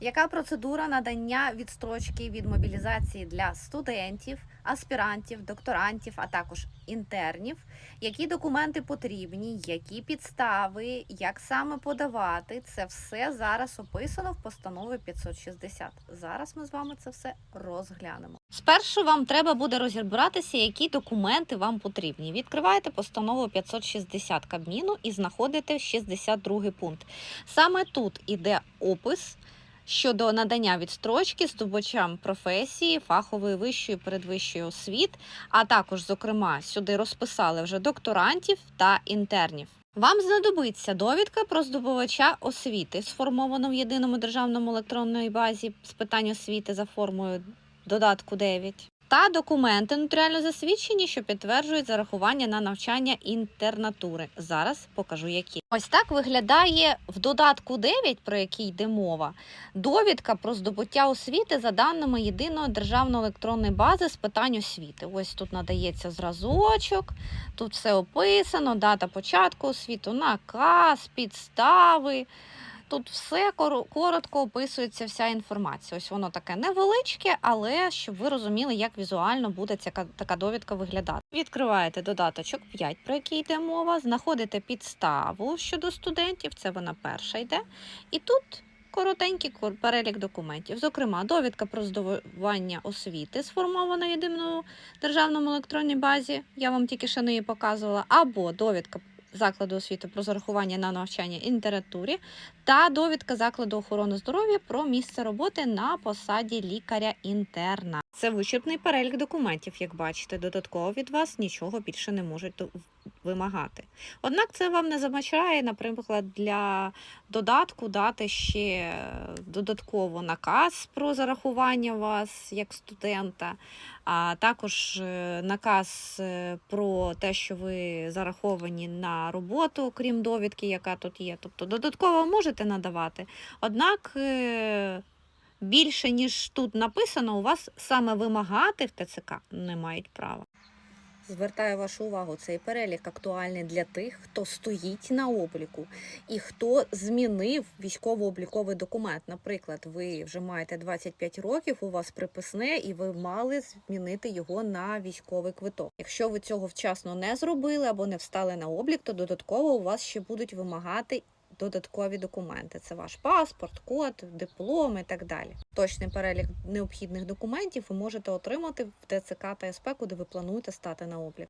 Яка процедура надання відстрочки від мобілізації для студентів, аспірантів, докторантів, а також інтернів? Які документи потрібні, які підстави, як саме подавати? Це все зараз описано в постанові 560. Зараз ми з вами це все розглянемо. Спершу вам треба буде розібратися, які документи вам потрібні. Відкриваєте постанову 560 Кабміну і знаходите 62 пункт. Саме тут іде опис щодо надання відстрочки здобувачам професії, фахової вищої передвищої освіт, а також, зокрема, сюди розписали вже докторантів та інтернів. Вам знадобиться довідка про здобувача освіти, сформовану в єдиному державному електронній базі з питань освіти за формою додатку 9. Та документи нотаріально засвідчені, що підтверджують зарахування на навчання інтернатури. Зараз покажу які. Ось так виглядає в додатку 9, про який йде мова, довідка про здобуття освіти за даними єдиної державної електронної бази з питань освіти. Ось тут надається зразочок, тут все описано, дата початку освіту, наказ, підстави. Тут все коротко описується вся інформація. Ось воно таке невеличке, але щоб ви розуміли, як візуально буде ця ка- така довідка виглядати. Відкриваєте додаточок 5, про який йде мова, знаходите підставу щодо студентів, це вона перша йде. І тут коротенький кор- перелік документів. Зокрема, довідка про здобування освіти, сформована в єдиному державному електронній базі. Я вам тільки що неї показувала, або довідка закладу освіти про зарахування на навчання інтературі та довідка закладу охорони здоров'я про місце роботи на посаді лікаря-інтерна. Це вичерпний перелік документів, як бачите. Додатково від вас нічого більше не можуть вимагати. Однак це вам не замачає, наприклад, для додатку дати ще додатково наказ про зарахування вас як студента, а також е, наказ е, про те, що ви зараховані на роботу, крім довідки, яка тут є. Тобто додатково можете надавати. Однак е, більше, ніж тут написано, у вас саме вимагати в ТЦК не мають права. Звертаю вашу увагу, цей перелік актуальний для тих, хто стоїть на обліку і хто змінив військово-обліковий документ. Наприклад, ви вже маєте 25 років, у вас приписне, і ви мали змінити його на військовий квиток. Якщо ви цього вчасно не зробили або не встали на облік, то додатково у вас ще будуть вимагати. Додаткові документи це ваш паспорт, код, диплом і так далі. Точний перелік необхідних документів ви можете отримати в ТЦК та СП, куди ви плануєте стати на облік.